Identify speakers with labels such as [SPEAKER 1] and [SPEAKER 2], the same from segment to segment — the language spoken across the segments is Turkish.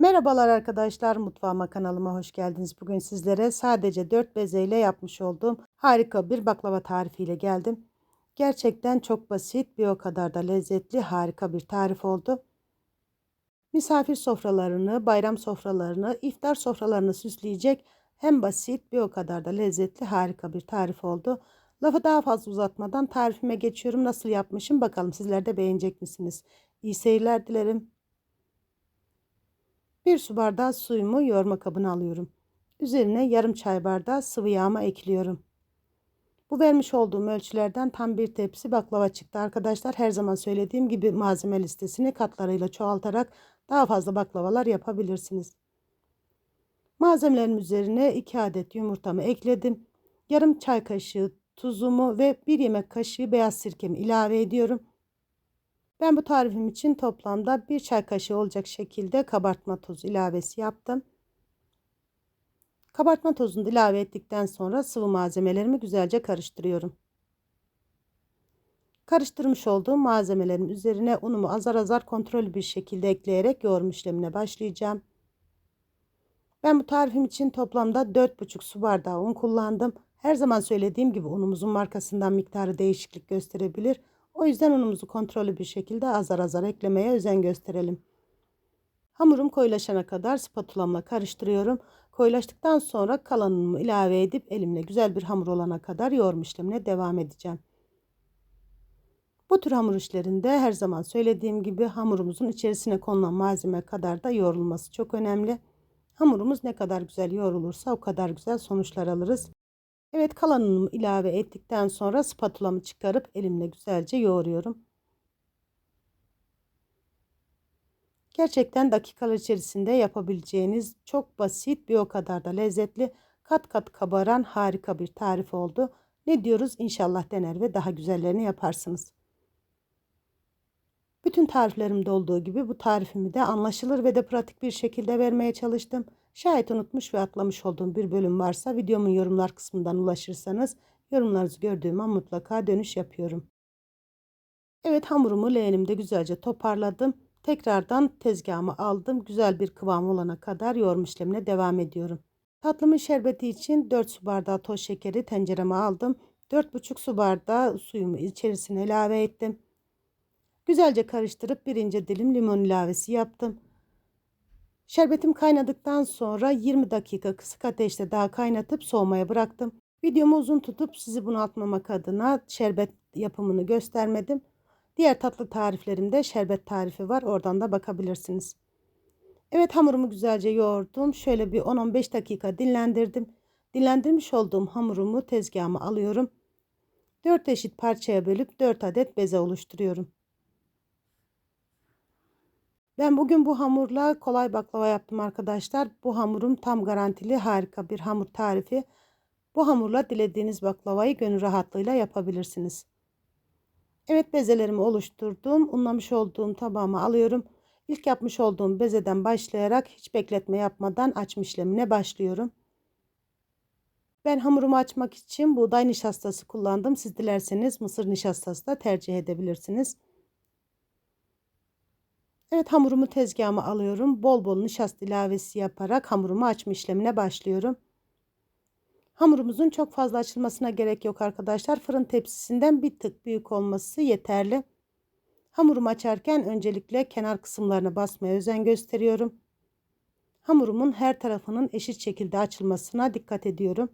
[SPEAKER 1] Merhabalar arkadaşlar mutfağıma kanalıma hoş geldiniz. Bugün sizlere sadece 4 bezeyle yapmış olduğum harika bir baklava tarifiyle geldim. Gerçekten çok basit bir o kadar da lezzetli harika bir tarif oldu. Misafir sofralarını, bayram sofralarını, iftar sofralarını süsleyecek hem basit bir o kadar da lezzetli harika bir tarif oldu. Lafı daha fazla uzatmadan tarifime geçiyorum. Nasıl yapmışım bakalım sizler de beğenecek misiniz? İyi seyirler dilerim. Bir su bardağı suyumu yoğurma kabına alıyorum. Üzerine yarım çay bardağı sıvı yağımı ekliyorum. Bu vermiş olduğum ölçülerden tam bir tepsi baklava çıktı arkadaşlar. Her zaman söylediğim gibi malzeme listesini katlarıyla çoğaltarak daha fazla baklavalar yapabilirsiniz. Malzemelerin üzerine 2 adet yumurtamı ekledim. Yarım çay kaşığı tuzumu ve 1 yemek kaşığı beyaz sirkemi ilave ediyorum. Ben bu tarifim için toplamda bir çay kaşığı olacak şekilde kabartma tozu ilavesi yaptım. Kabartma tozunu ilave ettikten sonra sıvı malzemelerimi güzelce karıştırıyorum. Karıştırmış olduğum malzemelerin üzerine unumu azar azar kontrollü bir şekilde ekleyerek yoğurma işlemine başlayacağım. Ben bu tarifim için toplamda 4,5 su bardağı un kullandım. Her zaman söylediğim gibi unumuzun markasından miktarı değişiklik gösterebilir. O yüzden unumuzu kontrollü bir şekilde azar azar eklemeye özen gösterelim. Hamurum koyulaşana kadar spatulamla karıştırıyorum. Koyulaştıktan sonra kalan unumu ilave edip elimle güzel bir hamur olana kadar yoğurma işlemine devam edeceğim. Bu tür hamur işlerinde her zaman söylediğim gibi hamurumuzun içerisine konulan malzeme kadar da yoğrulması çok önemli. Hamurumuz ne kadar güzel yoğrulursa o kadar güzel sonuçlar alırız. Evet kalan unumu ilave ettikten sonra spatulamı çıkarıp elimle güzelce yoğuruyorum. Gerçekten dakikalar içerisinde yapabileceğiniz çok basit bir o kadar da lezzetli kat kat kabaran harika bir tarif oldu. Ne diyoruz inşallah dener ve daha güzellerini yaparsınız. Bütün tariflerimde olduğu gibi bu tarifimi de anlaşılır ve de pratik bir şekilde vermeye çalıştım. Şayet unutmuş ve atlamış olduğum bir bölüm varsa videomun yorumlar kısmından ulaşırsanız yorumlarınızı gördüğüm an mutlaka dönüş yapıyorum. Evet hamurumu leğenimde güzelce toparladım. Tekrardan tezgahımı aldım. Güzel bir kıvam olana kadar yoğurma işlemine devam ediyorum. Tatlımın şerbeti için 4 su bardağı toz şekeri tencereme aldım. 4,5 su bardağı suyumu içerisine ilave ettim. Güzelce karıştırıp birinci dilim limon ilavesi yaptım. Şerbetim kaynadıktan sonra 20 dakika kısık ateşte daha kaynatıp soğumaya bıraktım. Videomu uzun tutup sizi bunaltmamak adına şerbet yapımını göstermedim. Diğer tatlı tariflerimde şerbet tarifi var. Oradan da bakabilirsiniz. Evet hamurumu güzelce yoğurdum. Şöyle bir 10-15 dakika dinlendirdim. Dinlendirmiş olduğum hamurumu tezgahıma alıyorum. 4 eşit parçaya bölüp 4 adet beze oluşturuyorum. Ben bugün bu hamurla kolay baklava yaptım arkadaşlar. Bu hamurum tam garantili harika bir hamur tarifi. Bu hamurla dilediğiniz baklavayı gönül rahatlığıyla yapabilirsiniz. Evet bezelerimi oluşturdum. Unlamış olduğum tabağıma alıyorum. İlk yapmış olduğum bezeden başlayarak hiç bekletme yapmadan açma işlemine başlıyorum. Ben hamurumu açmak için buğday nişastası kullandım. Siz dilerseniz mısır nişastası da tercih edebilirsiniz. Evet hamurumu tezgahıma alıyorum. Bol bol nişasta ilavesi yaparak hamurumu açma işlemine başlıyorum. Hamurumuzun çok fazla açılmasına gerek yok arkadaşlar. Fırın tepsisinden bir tık büyük olması yeterli. Hamurumu açarken öncelikle kenar kısımlarına basmaya özen gösteriyorum. Hamurumun her tarafının eşit şekilde açılmasına dikkat ediyorum.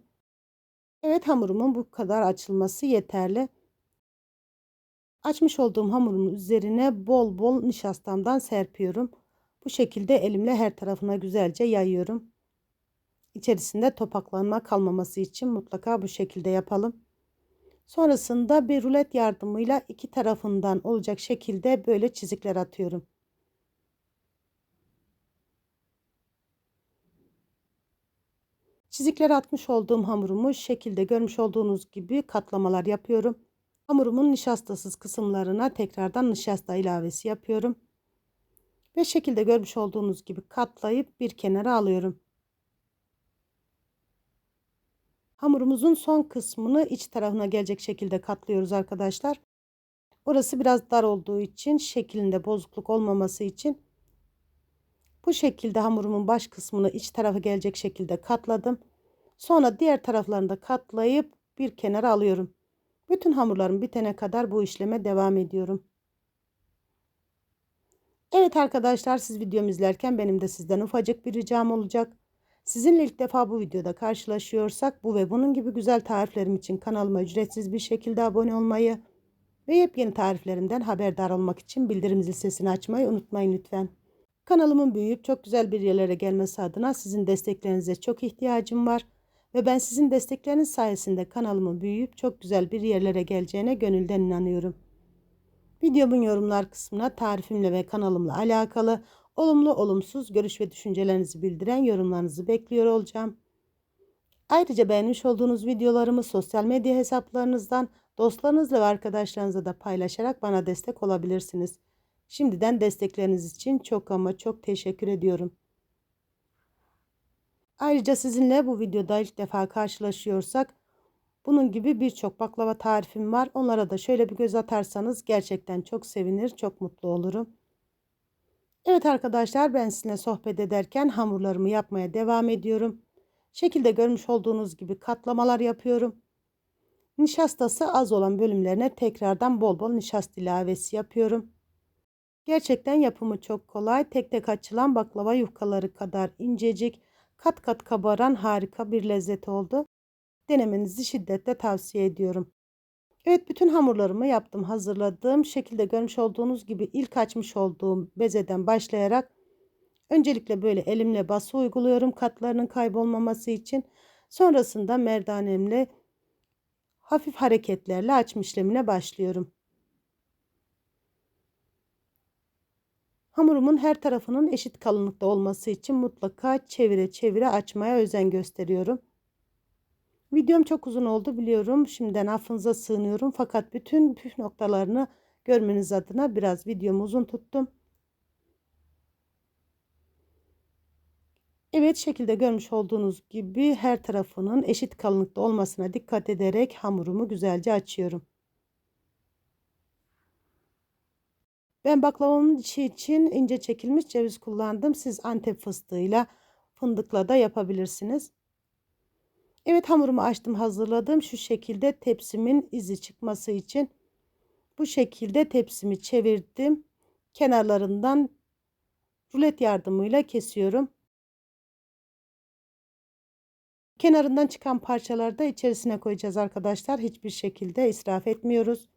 [SPEAKER 1] Evet hamurumun bu kadar açılması yeterli. Açmış olduğum hamurumun üzerine bol bol nişastamdan serpiyorum. Bu şekilde elimle her tarafına güzelce yayıyorum. İçerisinde topaklanma kalmaması için mutlaka bu şekilde yapalım. Sonrasında bir rulet yardımıyla iki tarafından olacak şekilde böyle çizikler atıyorum. Çizikler atmış olduğum hamurumu şekilde görmüş olduğunuz gibi katlamalar yapıyorum. Hamurumun nişastasız kısımlarına tekrardan nişasta ilavesi yapıyorum. Ve şekilde görmüş olduğunuz gibi katlayıp bir kenara alıyorum. Hamurumuzun son kısmını iç tarafına gelecek şekilde katlıyoruz arkadaşlar. Orası biraz dar olduğu için şeklinde bozukluk olmaması için Bu şekilde hamurumun baş kısmını iç tarafa gelecek şekilde katladım. Sonra diğer taraflarını da katlayıp bir kenara alıyorum. Bütün hamurlarım bitene kadar bu işleme devam ediyorum. Evet arkadaşlar siz videomu izlerken benim de sizden ufacık bir ricam olacak. Sizinle ilk defa bu videoda karşılaşıyorsak bu ve bunun gibi güzel tariflerim için kanalıma ücretsiz bir şekilde abone olmayı ve yepyeni tariflerimden haberdar olmak için bildirim zil sesini açmayı unutmayın lütfen. Kanalımın büyüyüp çok güzel bir yerlere gelmesi adına sizin desteklerinize çok ihtiyacım var. Ve ben sizin destekleriniz sayesinde kanalımın büyüyüp çok güzel bir yerlere geleceğine gönülden inanıyorum. Videomun yorumlar kısmına tarifimle ve kanalımla alakalı olumlu olumsuz görüş ve düşüncelerinizi bildiren yorumlarınızı bekliyor olacağım. Ayrıca beğenmiş olduğunuz videolarımı sosyal medya hesaplarınızdan dostlarınızla ve arkadaşlarınızla da paylaşarak bana destek olabilirsiniz. Şimdiden destekleriniz için çok ama çok teşekkür ediyorum. Ayrıca sizinle bu videoda ilk defa karşılaşıyorsak bunun gibi birçok baklava tarifim var. Onlara da şöyle bir göz atarsanız gerçekten çok sevinir, çok mutlu olurum. Evet arkadaşlar ben sizinle sohbet ederken hamurlarımı yapmaya devam ediyorum. Şekilde görmüş olduğunuz gibi katlamalar yapıyorum. Nişastası az olan bölümlerine tekrardan bol bol nişast ilavesi yapıyorum. Gerçekten yapımı çok kolay. Tek tek açılan baklava yufkaları kadar incecik, kat kat kabaran harika bir lezzet oldu. Denemenizi şiddetle tavsiye ediyorum. Evet bütün hamurlarımı yaptım hazırladığım şekilde görmüş olduğunuz gibi ilk açmış olduğum bezeden başlayarak öncelikle böyle elimle bası uyguluyorum katlarının kaybolmaması için. Sonrasında merdanemle hafif hareketlerle açma işlemine başlıyorum. Hamurumun her tarafının eşit kalınlıkta olması için mutlaka çevire çevire açmaya özen gösteriyorum. Videom çok uzun oldu biliyorum. Şimdiden affınıza sığınıyorum. Fakat bütün püf noktalarını görmeniz adına biraz videomu uzun tuttum. Evet şekilde görmüş olduğunuz gibi her tarafının eşit kalınlıkta olmasına dikkat ederek hamurumu güzelce açıyorum. Ben baklavamın içi için ince çekilmiş ceviz kullandım. Siz antep fıstığıyla fındıkla da yapabilirsiniz. Evet hamurumu açtım hazırladım. Şu şekilde tepsimin izi çıkması için bu şekilde tepsimi çevirdim. Kenarlarından rulet yardımıyla kesiyorum. Kenarından çıkan parçaları da içerisine koyacağız arkadaşlar. Hiçbir şekilde israf etmiyoruz.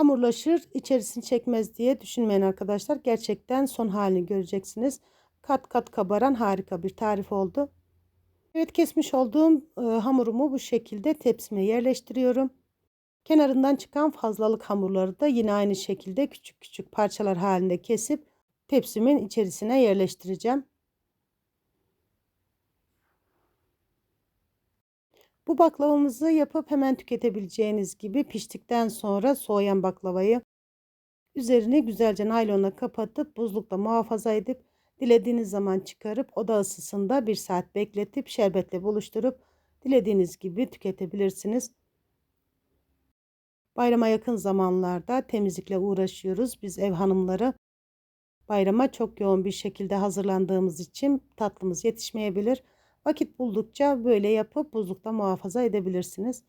[SPEAKER 1] Hamurlaşır, içerisini çekmez diye düşünmeyin arkadaşlar. Gerçekten son halini göreceksiniz. Kat kat kabaran harika bir tarif oldu. Evet kesmiş olduğum e, hamurumu bu şekilde tepsime yerleştiriyorum. Kenarından çıkan fazlalık hamurları da yine aynı şekilde küçük küçük parçalar halinde kesip tepsimin içerisine yerleştireceğim. Bu baklavamızı yapıp hemen tüketebileceğiniz gibi piştikten sonra soğuyan baklavayı üzerini güzelce naylonla kapatıp buzlukta muhafaza edip dilediğiniz zaman çıkarıp oda ısısında bir saat bekletip şerbetle buluşturup dilediğiniz gibi tüketebilirsiniz. Bayrama yakın zamanlarda temizlikle uğraşıyoruz biz ev hanımları. Bayrama çok yoğun bir şekilde hazırlandığımız için tatlımız yetişmeyebilir. Vakit buldukça böyle yapıp buzlukta muhafaza edebilirsiniz.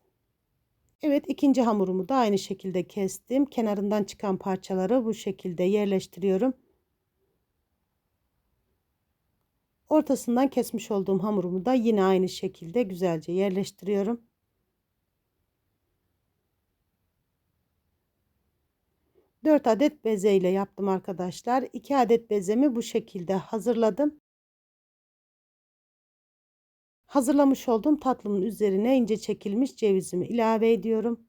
[SPEAKER 1] Evet ikinci hamurumu da aynı şekilde kestim. Kenarından çıkan parçaları bu şekilde yerleştiriyorum. Ortasından kesmiş olduğum hamurumu da yine aynı şekilde güzelce yerleştiriyorum. Dört adet beze ile yaptım arkadaşlar. 2 adet bezemi bu şekilde hazırladım. Hazırlamış olduğum tatlımın üzerine ince çekilmiş cevizimi ilave ediyorum.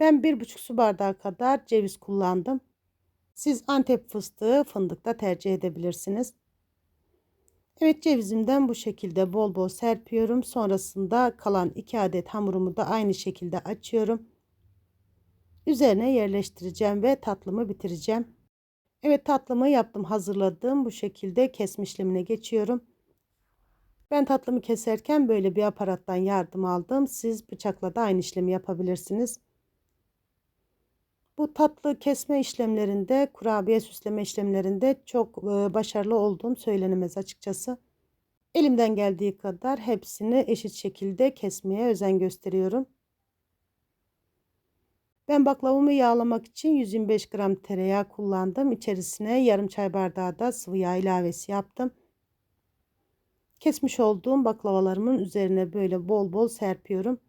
[SPEAKER 1] Ben bir buçuk su bardağı kadar ceviz kullandım. Siz antep fıstığı fındıkta tercih edebilirsiniz. Evet cevizimden bu şekilde bol bol serpiyorum. Sonrasında kalan 2 adet hamurumu da aynı şekilde açıyorum. Üzerine yerleştireceğim ve tatlımı bitireceğim. Evet tatlımı yaptım hazırladım. Bu şekilde kesme işlemine geçiyorum. Ben tatlımı keserken böyle bir aparattan yardım aldım. Siz bıçakla da aynı işlemi yapabilirsiniz. Bu tatlı kesme işlemlerinde, kurabiye süsleme işlemlerinde çok e, başarılı olduğum söylenemez açıkçası. Elimden geldiği kadar hepsini eşit şekilde kesmeye özen gösteriyorum. Ben baklavamı yağlamak için 125 gram tereyağı kullandım. İçerisine yarım çay bardağı da sıvı yağ ilavesi yaptım. Kesmiş olduğum baklavalarımın üzerine böyle bol bol serpiyorum.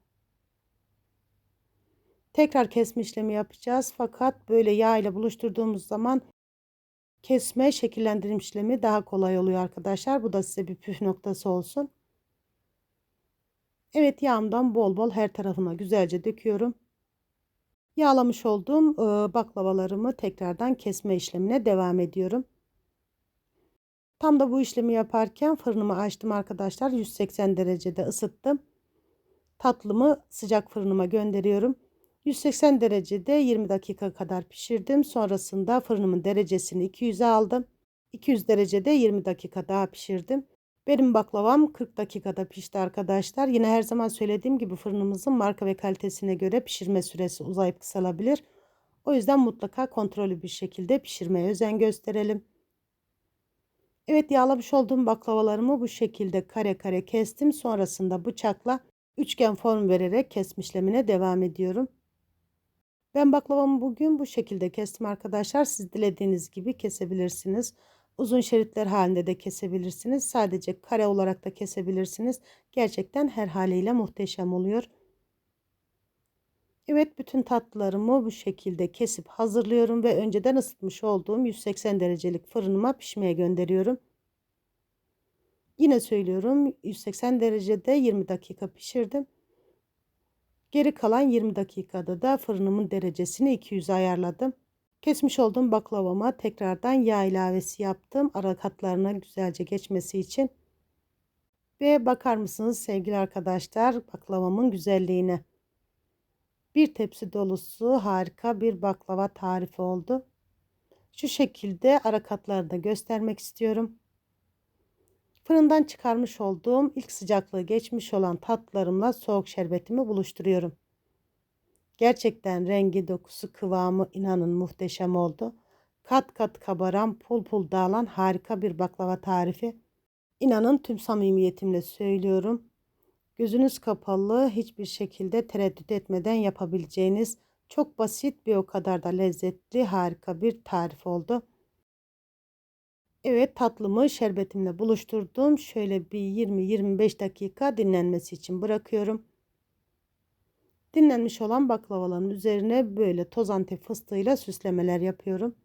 [SPEAKER 1] Tekrar kesme işlemi yapacağız. Fakat böyle yağ ile buluşturduğumuz zaman kesme şekillendirim işlemi daha kolay oluyor arkadaşlar. Bu da size bir püf noktası olsun. Evet yağımdan bol bol her tarafına güzelce döküyorum. Yağlamış olduğum baklavalarımı tekrardan kesme işlemine devam ediyorum. Tam da bu işlemi yaparken fırınımı açtım arkadaşlar. 180 derecede ısıttım. Tatlımı sıcak fırınıma gönderiyorum. 180 derecede 20 dakika kadar pişirdim. Sonrasında fırınımın derecesini 200'e aldım. 200 derecede 20 dakika daha pişirdim. Benim baklavam 40 dakikada pişti arkadaşlar. Yine her zaman söylediğim gibi fırınımızın marka ve kalitesine göre pişirme süresi uzayıp kısalabilir. O yüzden mutlaka kontrollü bir şekilde pişirmeye özen gösterelim. Evet yağlamış olduğum baklavalarımı bu şekilde kare kare kestim. Sonrasında bıçakla üçgen form vererek kesme işlemine devam ediyorum. Ben baklavamı bugün bu şekilde kestim arkadaşlar. Siz dilediğiniz gibi kesebilirsiniz. Uzun şeritler halinde de kesebilirsiniz. Sadece kare olarak da kesebilirsiniz. Gerçekten her haliyle muhteşem oluyor. Evet bütün tatlılarımı bu şekilde kesip hazırlıyorum ve önceden ısıtmış olduğum 180 derecelik fırınıma pişmeye gönderiyorum. Yine söylüyorum 180 derecede 20 dakika pişirdim. Geri kalan 20 dakikada da fırınımın derecesini 200 ayarladım. Kesmiş olduğum baklavama tekrardan yağ ilavesi yaptım. Ara katlarına güzelce geçmesi için. Ve bakar mısınız sevgili arkadaşlar baklavamın güzelliğine. Bir tepsi dolusu harika bir baklava tarifi oldu. Şu şekilde ara katlarını da göstermek istiyorum. Fırından çıkarmış olduğum ilk sıcaklığı geçmiş olan tatlarımla soğuk şerbetimi buluşturuyorum. Gerçekten rengi, dokusu, kıvamı inanın muhteşem oldu. Kat kat kabaran, pul pul dağılan harika bir baklava tarifi. İnanın tüm samimiyetimle söylüyorum. Gözünüz kapalı hiçbir şekilde tereddüt etmeden yapabileceğiniz çok basit bir o kadar da lezzetli harika bir tarif oldu. Evet tatlımı şerbetimle buluşturdum. Şöyle bir 20-25 dakika dinlenmesi için bırakıyorum. Dinlenmiş olan baklavaların üzerine böyle toz antep fıstığıyla süslemeler yapıyorum.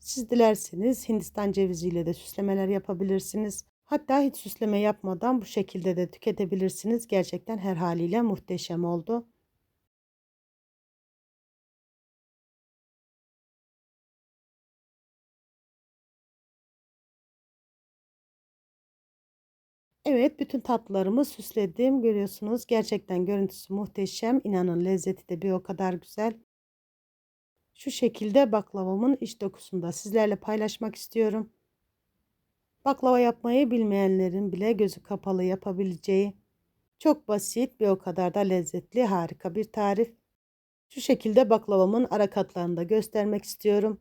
[SPEAKER 1] Siz dilerseniz Hindistan ceviziyle de süslemeler yapabilirsiniz. Hatta hiç süsleme yapmadan bu şekilde de tüketebilirsiniz. Gerçekten her haliyle muhteşem oldu. Evet bütün tatlılarımı süsledim. Görüyorsunuz gerçekten görüntüsü muhteşem. İnanın lezzeti de bir o kadar güzel. Şu şekilde baklavamın iç dokusunu da sizlerle paylaşmak istiyorum. Baklava yapmayı bilmeyenlerin bile gözü kapalı yapabileceği çok basit bir o kadar da lezzetli harika bir tarif. Şu şekilde baklavamın ara katlarını da göstermek istiyorum.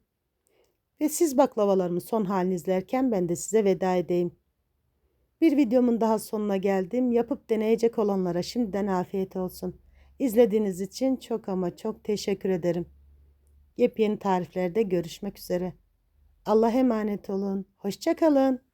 [SPEAKER 1] Ve siz baklavalarımı son halini izlerken ben de size veda edeyim. Bir videomun daha sonuna geldim. Yapıp deneyecek olanlara şimdiden afiyet olsun. İzlediğiniz için çok ama çok teşekkür ederim. Yepyeni tariflerde görüşmek üzere. Allah'a emanet olun. Hoşçakalın.